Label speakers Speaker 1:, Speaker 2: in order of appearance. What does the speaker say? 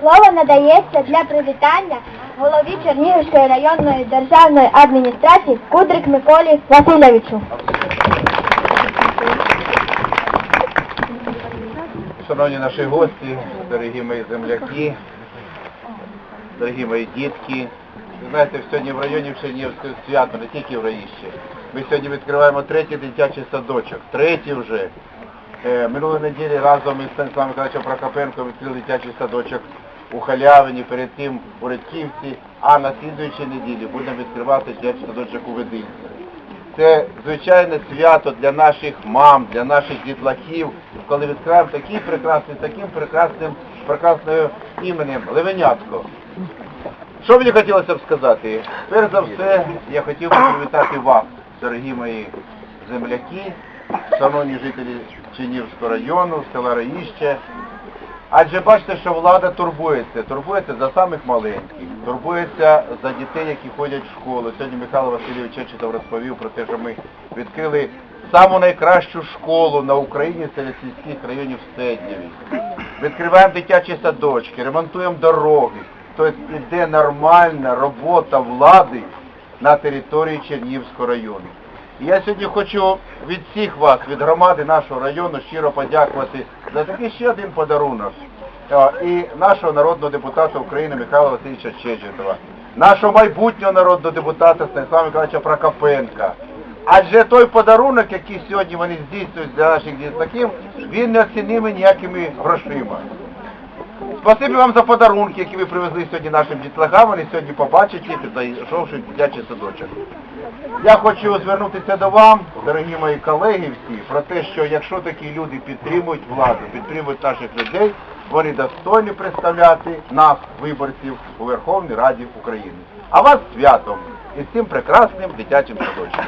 Speaker 1: Слово надається для привітання голові Чернігівської районної державної адміністрації Кудрик Миколі Васильовичу.
Speaker 2: Шановні наші гості, дорогі мої земляки, дорогі мої дітки. Ви знаєте, сьогодні в районі Чернігівського свято, не тільки в Раїщі. Ми сьогодні відкриваємо третій дитячий садочок, третій вже. Е, Минулої неділі разом із Станіславом Миколаївичем Прокопенко відкрили дитячий садочок у Халявині, перед тим у Редківці, а на слідуючій неділі будемо відкривати дитячий садочок у Вединці. Це звичайне свято для наших мам, для наших дітлахів, коли відкриваємо такий прекрасний, таким прекрасним, прекрасним іменем Левенятко. Що мені хотілося б сказати? Перш за все, я хотів би привітати вас, дорогі мої земляки, шановні жителі Чинівського району, села Раїще. Адже бачите, що влада турбується, турбується за самих маленьких, турбується за дітей, які ходять в школу. Сьогодні Михайло Васильович Чечетов розповів про те, що ми відкрили саму найкращу школу на Україні серед сільських районів Стеднєві. Відкриваємо дитячі садочки, ремонтуємо дороги. Тобто іде нормальна робота влади на території Чернігівського району. Я сьогодні хочу від всіх вас, від громади нашого району, щиро подякувати за такий ще один подарунок. І нашого народного депутата України Михайла Васильовича Чечетова, нашого майбутнього народного депутата Станіслава Миколаївича Прокопенка. Адже той подарунок, який сьогодні вони здійснюють для наших дітлахів, він не оцінимий ніякими грошима. Спасибі вам за подарунки, які ви привезли сьогодні нашим дітлахам. Вони сьогодні побачать їх, зайшовши в дитячий садочок. Я хочу звернутися до вам, дорогі мої колеги всі, про те, що якщо такі люди підтримують владу, підтримують наших людей, вони достойні представляти нас, виборців, у Верховній Раді України. А вас святом і цим прекрасним дитячим садочком.